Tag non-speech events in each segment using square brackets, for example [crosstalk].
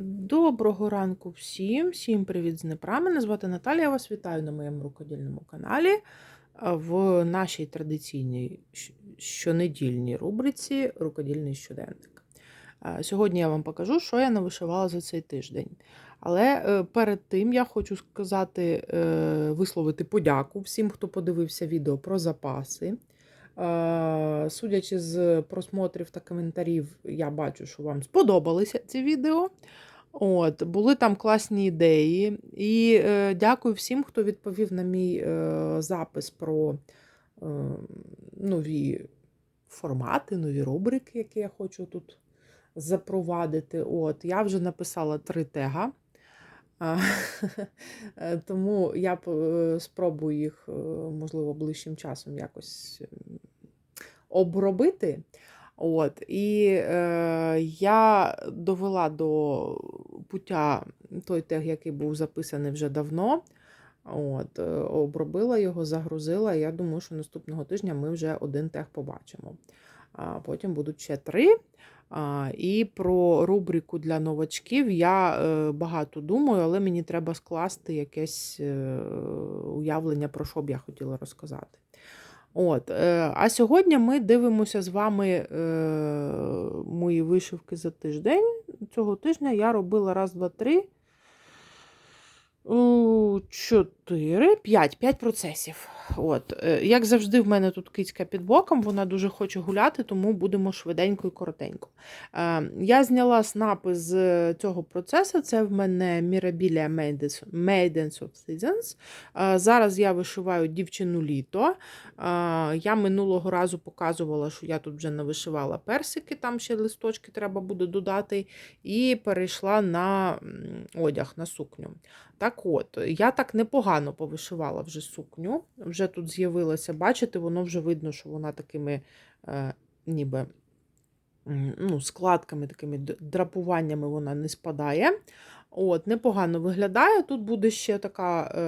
Доброго ранку всім, всім привіт з Дніпра. Мене звати Наталія. Я вас вітаю на моєму рукодільному каналі в нашій традиційній щонедільній рубриці Рукодільний щоденник. Сьогодні я вам покажу, що я навишивала за цей тиждень. Але е, перед тим я хочу сказати, е, висловити подяку всім, хто подивився відео про запаси. Е, Судячи з просмотрів та коментарів, я бачу, що вам сподобалися ці відео. От, були там класні ідеї. І е, дякую всім, хто відповів на мій е, запис про е, нові формати, нові рубрики, які я хочу тут запровадити. От, я вже написала три тега. [laughs] Е, Тому я е, спробую їх, можливо, ближчим часом якось обробити. От, і е, я довела до пуття той тег, який був записаний вже давно. От, е, обробила його, загрузила. Я думаю, що наступного тижня ми вже один тег побачимо. А потім будуть ще три. А, і про рубрику для новачків я е, багато думаю, але мені треба скласти якесь е, уявлення, про що б я хотіла розказати. От, е, а сьогодні ми дивимося з вами е, мої вишивки за тиждень. Цього тижня я робила раз, два, три, у, чотири, п'ять, п'ять процесів. От, е, як завжди, в мене тут кицька під боком, вона дуже хоче гуляти, тому будемо швиденько і коротенько. Е, Я зняла снапи з цього процесу. Це в мене Mirabilia Maidens of Seasons. Е, Зараз я вишиваю дівчину літо. Я минулого разу показувала, що я тут вже навишивала персики, там ще листочки треба буде додати, і перейшла на одяг, на сукню. Так от, я так непогано повишивала вже сукню. Вже тут з'явилося, бачите, воно вже видно, що вона такими е, ніби ну, складками, такими драпуваннями вона не спадає. От, непогано виглядає. Тут буде ще така е,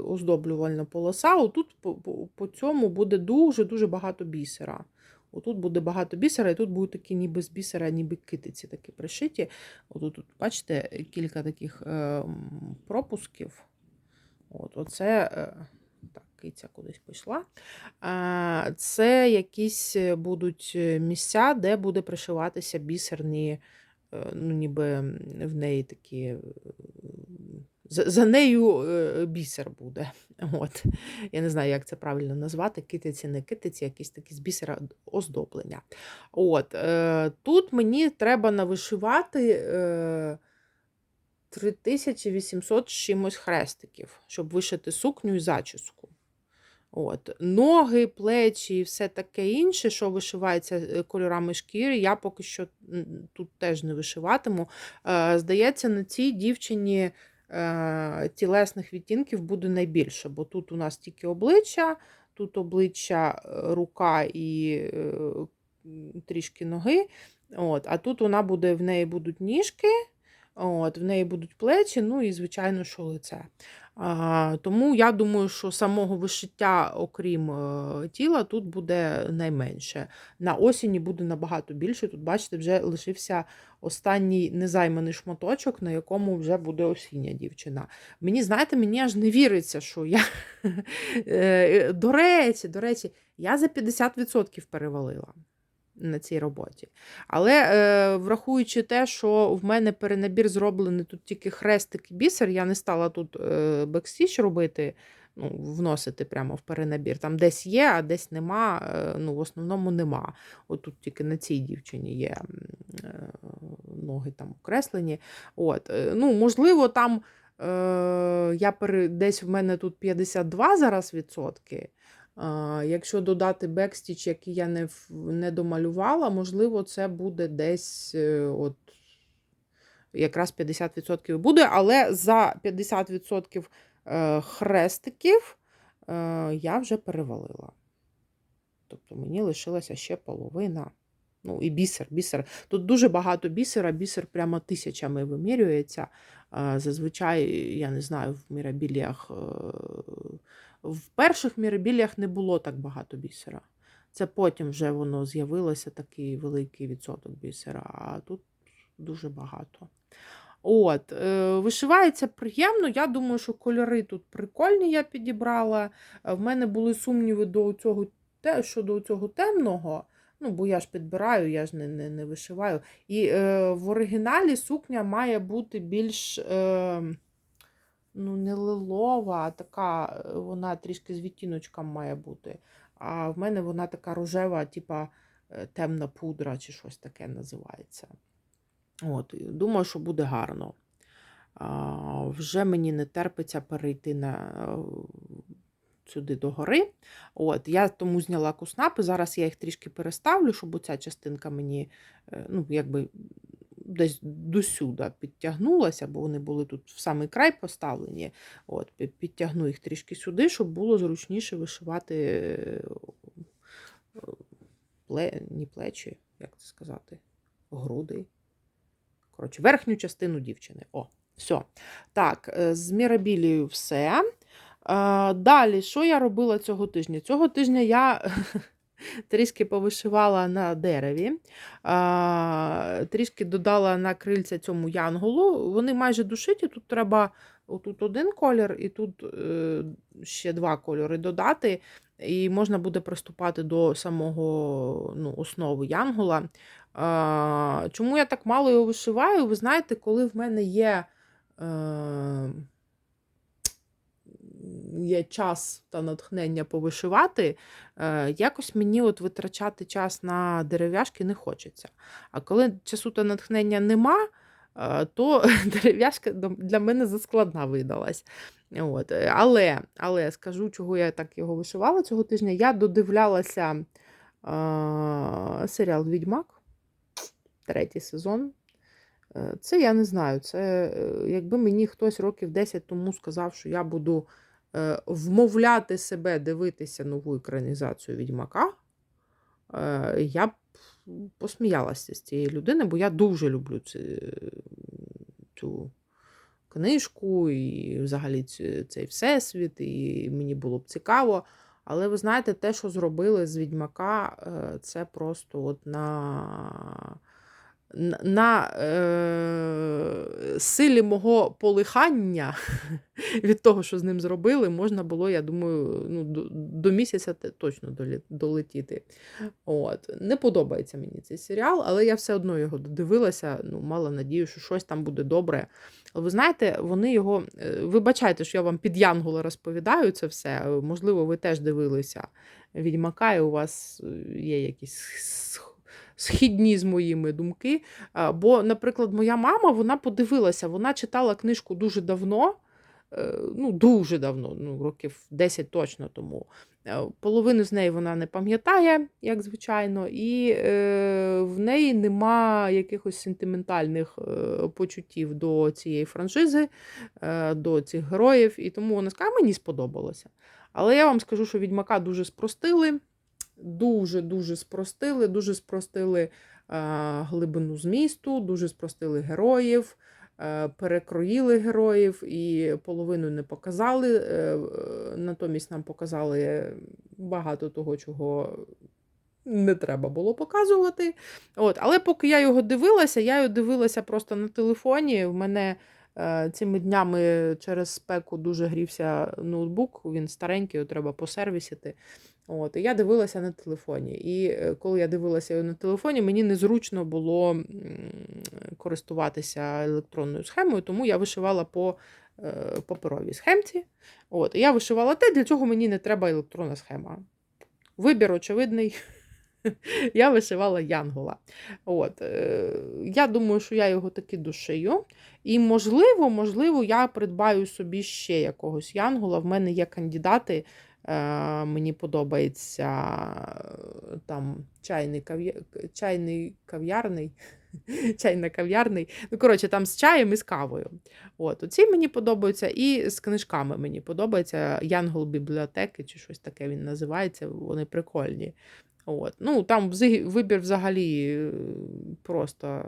оздоблювальна полоса. Отут по, по, по цьому буде дуже-дуже багато бісера. Отут буде багато бісера, і тут будуть такі ніби з бісера, ніби китиці такі пришиті. Отут, тут, бачите, кілька таких е, пропусків. От, оце, е, так, киця кудись пішла. Це якісь е, будуть місця, де буде пришиватися бісерні, ну, ніби в неї такі. Е, За, нею е, бісер буде. [laughs] От. Я не знаю, як це правильно назвати. Китиці, не китиці, якісь такі з бісера оздоблення. От, е, тут мені треба навишивати е, 3800 чимось хрестиків, щоб вишити сукню і зачіску. От. Ноги, плечі і все таке інше, що вишивається е, кольорами шкіри, я поки що тут теж не вишиватиму. Е, Здається, на цій дівчині е, тілесних відтінків буде найбільше, бо тут у нас тільки обличчя, тут обличчя, е, рука і е, трішки ноги. От, а тут вона буде, в неї будуть ніжки, от, в неї будуть плечі, ну і, звичайно, що лице. А, тому я думаю, що самого вишиття, окрім е, тіла, тут буде найменше. На осені буде набагато більше. Тут, бачите, вже лишився останній незайманий шматочок, на якому вже буде осіння дівчина. Мені, знаєте, мені аж не віриться, що я. [laughs] Е, До речі, до речі, я за 50% перевалила на цій роботі. Але е, врахуючи те, що в мене перенабір зроблений тут тільки хрестик і бісер, я не стала тут е, бекстіч робити, ну, вносити прямо в перенабір. Там десь є, а десь нема. Е, ну, в основному нема. От тут тільки на цій дівчині є е, ноги там окреслені. От, е, ну, можливо, там. Е, я пере... Десь в мене тут 52 зараз відсотки. Якщо додати бекстіч, який я не, не домалювала, можливо, це буде десь е, от, якраз 50% буде, але за 50% е, хрестиків е, я вже перевалила. Тобто мені лишилася ще половина. Ну, і бісер, бісер. Тут дуже багато бісера, бісер прямо тисячами вимірюється. Зазвичай, я не знаю, в мірабіліях. В перших мірабіліях не було так багато бісера. Це потім вже воно з'явилося такий великий відсоток бісера, а тут дуже багато. От, е, вишивається приємно. Я думаю, що кольори тут прикольні я підібрала. Е, В мене були сумніви до цього, те, щодо цього темного. Ну, бо я ж підбираю, я ж не, не, не вишиваю. І е, в оригіналі сукня має бути більш е, ну, не лилова, а така, е, вона трішки з відтіночком має бути. А в мене вона така рожева, типа е, темна пудра чи щось таке називається. От, думаю, що буде гарно. А, вже мені не терпиться перейти на, е, сюди до гори. От, я тому зняла куснапи. Зараз я їх трішки переставлю, щоб оця частинка мені ну, якби десь досюди підтягнулася, бо вони були тут в самий край поставлені. От, підтягну їх трішки сюди, щоб було зручніше вишивати е, пле, ні плечі, як це сказати, груди. Коротше, верхню частину дівчини. О, все. Так, е, з мірабілією все. Е, Далі, що я робила цього тижня? Цього тижня я [laughs] трішки повишивала на дереві, трішки додала на крильця цьому янголу. Вони майже душиті. Тут треба отут один колір, і тут е, ще два кольори додати. І можна буде приступати до самого ну, основи янгола. Чому я так мало його вишиваю? Ви знаєте, коли в мене є, е, є час та натхнення повишивати, е, якось мені от витрачати час на дерев'яшки не хочеться. А коли часу та натхнення нема, е, то [laughs] дерев'яшка для мене заскладна видалась. От. е, Але, але скажу, чого я так його вишивала цього тижня. Я додивлялася е, серіал Відьмак третій сезон. Це я не знаю. Це якби мені хтось років 10 тому сказав, що я буду вмовляти себе дивитися нову екранізацію Відьмака, е, я б посміялася з цієї людини, бо я дуже люблю цю, цю книжку і взагалі цей всесвіт, і мені було б цікаво. Але ви знаєте, те, що зробили з Відьмака, е, це просто от на на е, силі мого полихання [laughs] від того, що з ним зробили, можна було, я думаю, ну, до, до місяця точно долетіти. От. Не подобається мені цей серіал, але я все одно його додивилася, ну, мала надію, що щось там буде добре. Але ви знаєте, вони його. е, Вибачайте, що я вам під Янгола розповідаю це все. е, Можливо, ви теж дивилися Відьмака, і у вас е, є якісь східні з моїми думки. Бо, наприклад, моя мама вона подивилася, вона читала книжку дуже давно. е, Ну, дуже давно, ну, років 10 точно тому. Е, Половину з неї вона не пам'ятає, як звичайно, і е, в неї нема якихось сентиментальних е, почуттів до цієї франшизи, е, до цих героїв. І тому вона сказала, мені сподобалося. Але я вам скажу, що відьмака дуже спростили. Дуже-дуже спростили, дуже спростили глибину змісту, дуже спростили героїв, е, перекроїли героїв і половину не показали. е, е, Натомість нам показали багато того, чого не треба було показувати. От, але поки я його дивилася, я його дивилася просто на телефоні. В мене цими днями через спеку дуже грівся ноутбук, він старенький, його треба посервісити. От, і я дивилася на телефоні. І е, коли я дивилася на телефоні, мені незручно було користуватися електронною схемою, тому я вишивала по е, паперовій схемці. От, і я вишивала те, для чого мені не треба електронна схема. Вибір очевидний. [laughs] Я вишивала Янгола. От, е, я думаю, що я його таки дошию. І, можливо, можливо, я придбаю собі ще якогось Янгола. В мене є кандидати. Е, мені подобається е, там чайний, кав'я... чайний кав'ярний. [laughs] Чайна кав'ярний. Ну, коротше, там з чаєм і з кавою. От, оці мені подобаються, і з книжками мені подобається Янгол бібліотеки чи щось таке він називається. Вони прикольні. От. Ну, там вибір взагалі е, просто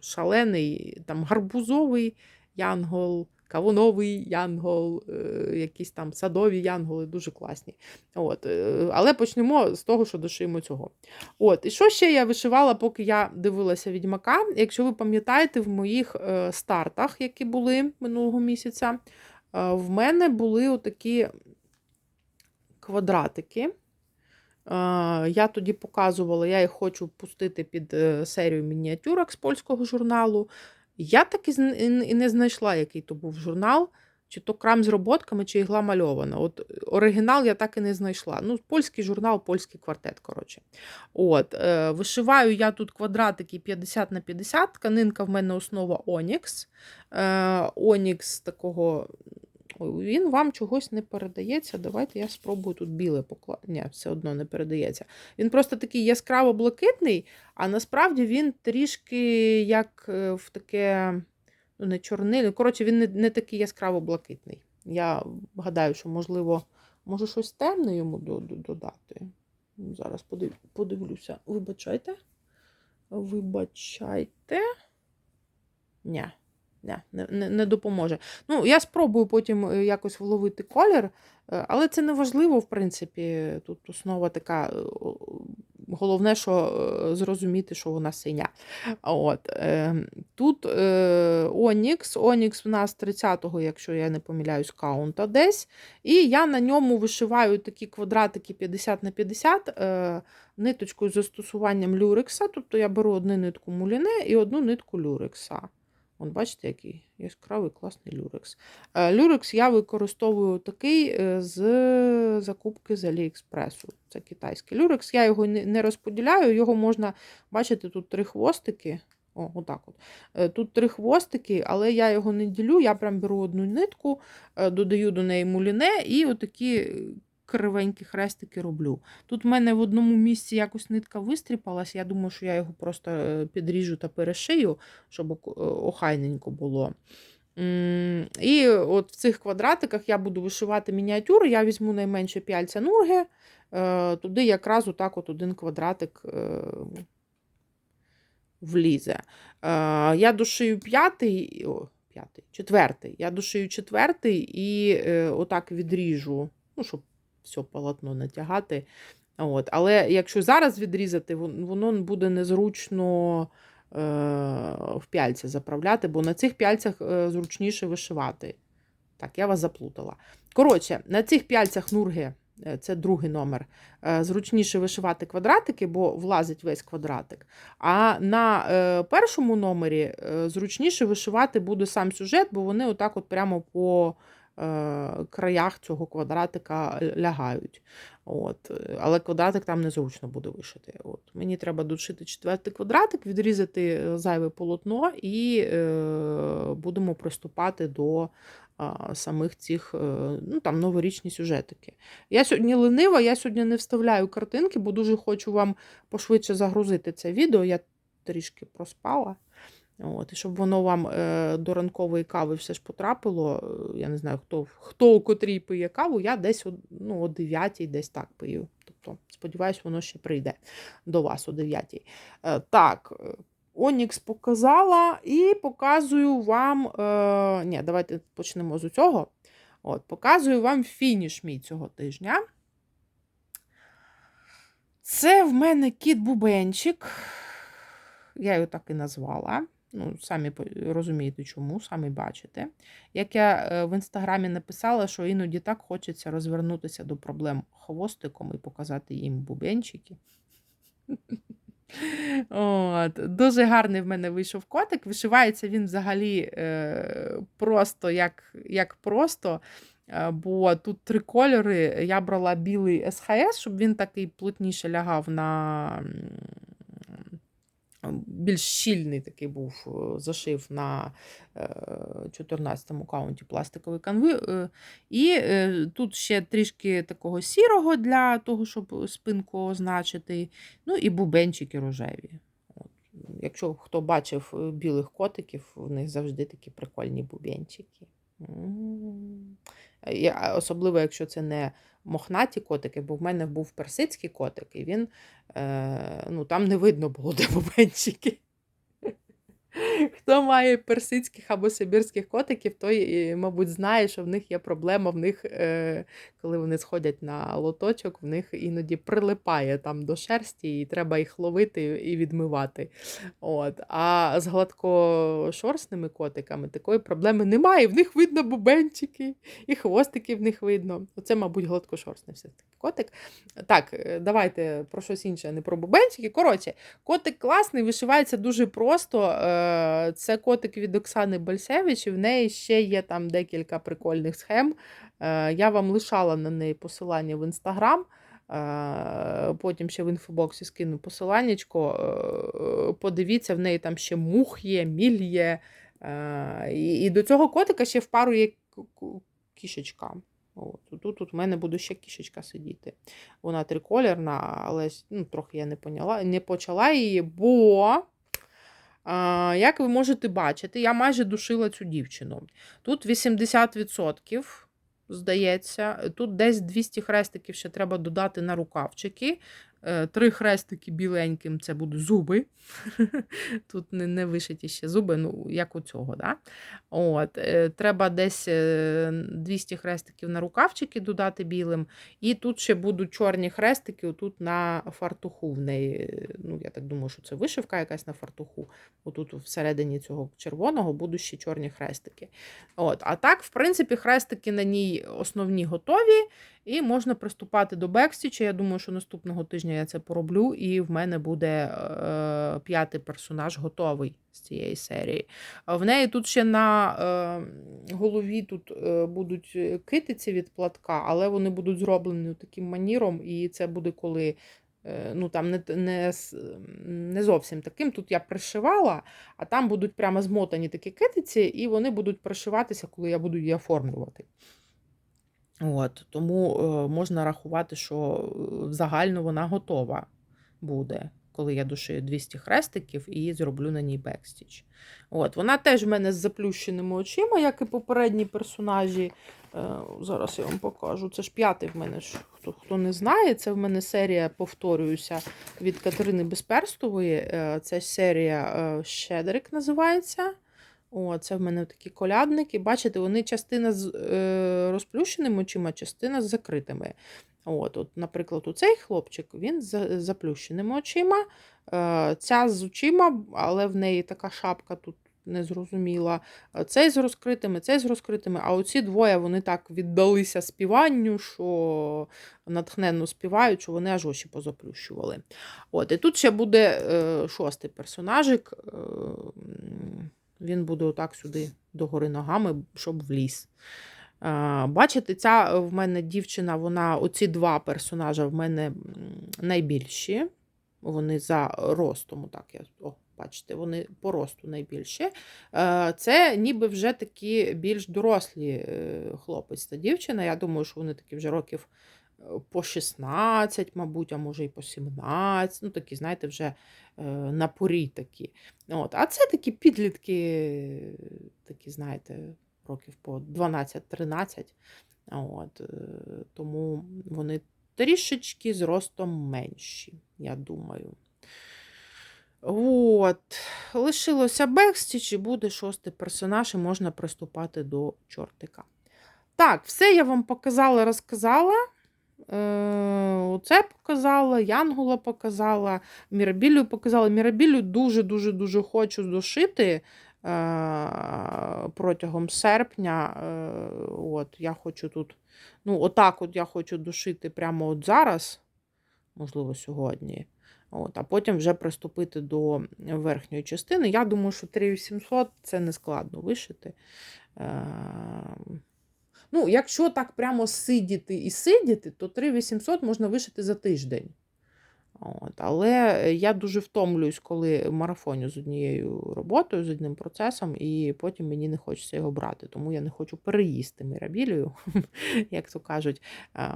шалений. Там гарбузовий янгол, кавуновий янгол, е, якісь там садові янголи, дуже класні. От, е, Але почнемо з того, що дошиємо цього. От, І що ще я вишивала, поки я дивилася відьмака? Якщо ви пам'ятаєте, в моїх стартах, які були минулого місяця, в мене були отакі квадратики. Я тоді показувала, я їх хочу пустити під е, серію мініатюрок з польського журналу. Я так і не знайшла, який то був журнал, чи то крам з роботками, чи ігла мальована. От оригінал я так і не знайшла. Ну, польський журнал, польський квартет, коротше. От, е, вишиваю я тут квадратики 50 на 50, тканинка в мене основа Onyx. Е, Onyx такого. Він вам чогось не передається. Давайте я спробую тут біле покласти. Ні, все одно не передається. Він просто такий яскраво блакитний, а насправді він трішки як е, в таке, ну, не чорниль. Коротше, він не, не такий яскраво блакитний. Я гадаю, що, можливо, може щось темне йому до- до- додати. Зараз подив, подивлюся. Вибачайте. Вибачайте. Ні, не, не, не допоможе. Ну, я спробую потім е, якось вловити колір, е, але це не важливо, в принципі. Тут основа така. е, Головне, що зрозуміти, що вона синя. От, тут Onyx. Onyx в нас 30-го, якщо я не помиляюсь, каунта десь. І я на ньому вишиваю такі квадратики 50 на 50 е, ниточкою з застосуванням люрекса. Тобто я беру одну нитку муліне і одну нитку люрекса. От бачите, який яскравий класний люрекс. Е, Люрекс я використовую такий е, з закупки з Аліекспресу. Це китайський люрекс. Я його не розподіляю, його можна бачити, тут три хвостики. О, отак от. Е, Тут три хвостики, але я його не ділю. Я прям беру одну нитку, додаю до неї муліне і отакі кривенькі хрестики роблю. Тут в мене в одному місці якось нитка вистріпалась. Я думаю, що я його просто е, підріжу та перешию, щоб е, охайненько було. І от в цих квадратиках я буду вишивати мініатюри. Я візьму найменше п'яльця нурги, е, туди якраз отак от один квадратик е, влізе. Я дошию п'ятий, п'ятий, четвертий. Я дошию четвертий і отак відріжу, ну, щоб все полотно натягати. От. Але якщо зараз відрізати, воно буде незручно е, в пяльця заправляти, бо на цих пяльцях е, зручніше вишивати. Так, я вас заплутала. Коротше, на цих пяльцях нурги, е, це другий номер, зручніше вишивати квадратики, бо влазить весь квадратик. А на першому номері зручніше вишивати буде сам сюжет, бо вони отак от прямо по краях цього квадратика лягають. От. е, Але квадратик там незручно буде вишити. От. Мені треба дошити четвертий квадратик, відрізати е, зайве полотно і е, будемо приступати до а, самих цих е, ну, там, новорічні сюжетики. Я сьогодні ленива, я сьогодні не вставляю картинки, бо дуже хочу вам пошвидше загрузити це відео. Я трішки проспала. От, і щоб воно вам е, до ранкової кави все ж потрапило. е, Я не знаю, хто, хто у котрій пиє каву, я десь ну, о 9 десь так пию. Тобто, сподіваюсь, воно ще прийде до вас о 9. Е, так, е, Онікс показала і показую вам. Е, ні, давайте почнемо з цього. От, показую вам фініш мій цього тижня. Це в мене кіт Бубенчик. Я його так і назвала. Ну, самі розумієте, чому, самі бачите. Як я е, в інстаграмі написала, що іноді так хочеться розвернутися до проблем хвостиком і показати їм бубенчики. [laughs] От, дуже гарний в мене вийшов котик. Вишивається він взагалі е, просто як, як просто. Е, Бо тут три кольори. Я брала білий СХС, щоб він такий плотніше лягав на більш щільний такий був е, зашив на 14-му каунті пластикової канви. е, І е, тут ще трішки такого сірого для того, щоб спинку означити. Ну і бубенчики рожеві. Якщо хто бачив е, білих котиків, в них завжди такі прикольні бубенчики. Особливо, якщо це не мохнаті котики, бо в мене був персидський котик, і він е, ну, там не видно було, де бубенчики. Хто має персидських або сибірських котиків, той, е, мабуть, знає, що в них є проблема. В них, е, коли вони сходять на лоточок, в них іноді прилипає там до шерсті, і треба їх ловити і відмивати. От. А з гладкошорстними котиками такої проблеми немає. В них видно бубенчики, і хвостики в них видно. Оце, мабуть, гладкошорстний все-таки котик. Так, е, давайте про щось інше, не про бубенчики. Коротше, котик класний, вишивається дуже просто. Е, Це котик від Оксани Бальсевич, і в неї ще є там декілька прикольних схем. Е, Я вам лишала на неї посилання в інстаграм. Потім ще в інфобоксі скину посиланнячко. Подивіться, в неї там ще мух є, міль є. І до цього котика ще в пару є кішечка. От, тут, тут в мене буде ще кішечка сидіти. Вона триколірна, але ну, трохи я не поняла, не почала її, бо, а, як ви можете бачити, я майже душила цю дівчину. Тут 80%. Здається, тут десь 200 хрестиків ще треба додати на рукавчики. Е, Три хрестики біленьким це будуть зуби. [laughs] Тут не, не вишиті ще зуби, ну, як у цього. Да? От, е, треба десь е, 200 хрестиків на рукавчики додати білим. І тут ще будуть чорні хрестики отут на фартуху. В неї, е, ну, я так думаю, що це вишивка якась на фартуху. Отут всередині цього червоного будуть ще чорні хрестики. От. А так, в принципі, хрестики на ній основні готові. І можна приступати до бекстіча. Я думаю, що наступного тижня я це пороблю, і в мене буде е, п'ятий персонаж готовий з цієї серії. В неї тут ще на е, голові тут е, будуть е, китиці від платка, але вони будуть зроблені таким маніром, і це буде коли. е, Ну, там не, не, не зовсім таким. Тут я пришивала, а там будуть прямо змотані такі китиці, і вони будуть пришиватися, коли я буду її оформлювати. От, тому е, можна рахувати, що е, загально вона готова буде, коли я дошию 200 хрестиків і зроблю на ній бекстіч. От, вона теж в мене з заплющеними очима, як і попередні персонажі. Е, зараз я вам покажу. Це ж п'ятий в мене хто, хто не знає, це в мене серія, повторююся, від Катерини Безперстової. Е, Це серія е, Щедрик називається. О, це в мене такі колядники. Бачите, вони частина з е, розплющеними очима, частина з закритими. От, от, Наприклад, у цей хлопчик він з заплющеними очима. Е, ця з очима, але в неї така шапка тут незрозуміла. Е, Цей з розкритими, цей з розкритими. А оці двоє вони так віддалися співанню, що натхненно співають, що вони аж очі позаплющували. От, І тут ще буде е, шостий персонажик. Е, він буде отак сюди догори ногами, щоб вліз. Бачите, ця в мене дівчина, вона, оці два персонажа в мене найбільші. Вони за ростом, отак я, о, бачите, вони по росту найбільші. Це ніби вже такі більш дорослі е, хлопець та дівчина. Я думаю, що вони такі вже років по 16, мабуть, а може і по 17. Ну, такі, знаєте, вже е, на порі такі. От. А це такі підлітки, такі, знаєте, років по 12-13. От. е, Тому вони трішечки зростом менші, я думаю. От. Лишилося бекстіч і буде шостий персонаж, і можна приступати до чортика. Так, все я вам показала, розказала. Е, Оце показала, Янгула показала, Мірабілю показала. Мірабілю дуже-дуже дуже хочу дошити е, протягом серпня. Е, От, я хочу тут, ну, отак от я хочу дошити прямо от зараз, можливо, сьогодні. От, а потім вже приступити до верхньої частини. Я думаю, що 3800 це не складно вишити. Ну, якщо так прямо сидіти і сидіти, то 3800 можна вишити за тиждень. От. Але я дуже втомлююсь, коли марафоню з однією роботою, з одним процесом, і потім мені не хочеться його брати. Тому я не хочу переїсти мірабілію, [laughs] як то кажуть,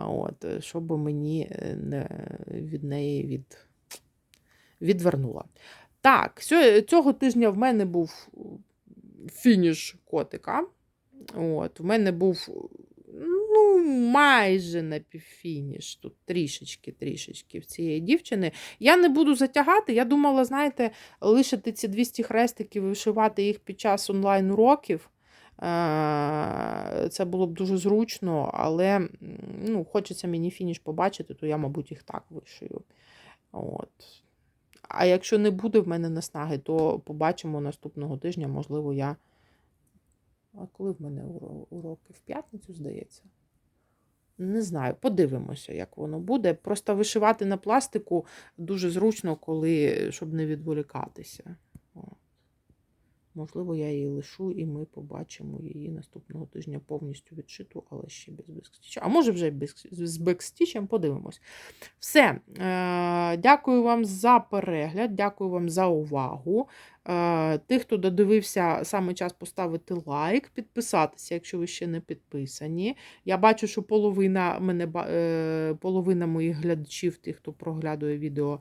от, щоб мені е, не від неї від... відвернула. Так, цього тижня в мене був фініш котика. От, в мене був ну, майже на півфініш. Тут трішечки, трішечки в цієї дівчини. Я не буду затягати. Я думала, знаєте, лишити ці 200 хрестиків і вишивати їх під час онлайн-уроків. Е, Це було б дуже зручно, але ну, хочеться мені фініш побачити, то я, мабуть, їх так вишию. От. А якщо не буде в мене наснаги, то побачимо наступного тижня. Можливо, я. А коли в мене уроки? В п'ятницю, здається. Не знаю, подивимося, як воно буде. Просто вишивати на пластику дуже зручно, коли, щоб не відволікатися. Можливо, я її лишу, і ми побачимо її наступного тижня повністю відшиту, але ще без бекстіча. А може вже з бекстічем, подивимось. Все. Е, Дякую вам за перегляд, дякую вам за увагу. Е, Тих, хто додивився, саме час поставити лайк, підписатися, якщо ви ще не підписані. Я бачу, що половина мене е, половина моїх глядачів, тих, хто проглядує відео,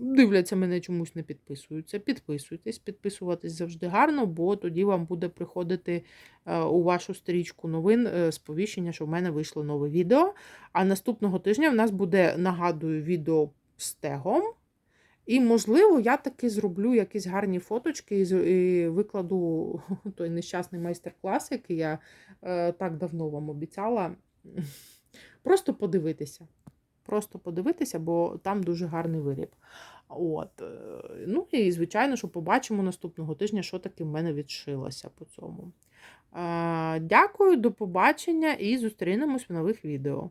дивляться мене чомусь не підписуються. Підписуйтесь, підписуватись завжди гарно, бо тоді вам буде приходити е, у вашу стрічку новин е, сповіщення, що в мене вийшло нове відео. А наступного тижня в нас буде, нагадую, відео з тегом. І, можливо, я таки зроблю якісь гарні фоточки і, викладу [laughs] той нещасний майстер-клас, який я е, так давно вам обіцяла. Просто подивитися. Просто подивитися, бо там дуже гарний виріб. От. е, Ну і, звичайно, що побачимо наступного тижня, що таки в мене відшилося по цьому. Дякую, до побачення і зустрінемось в нових відео.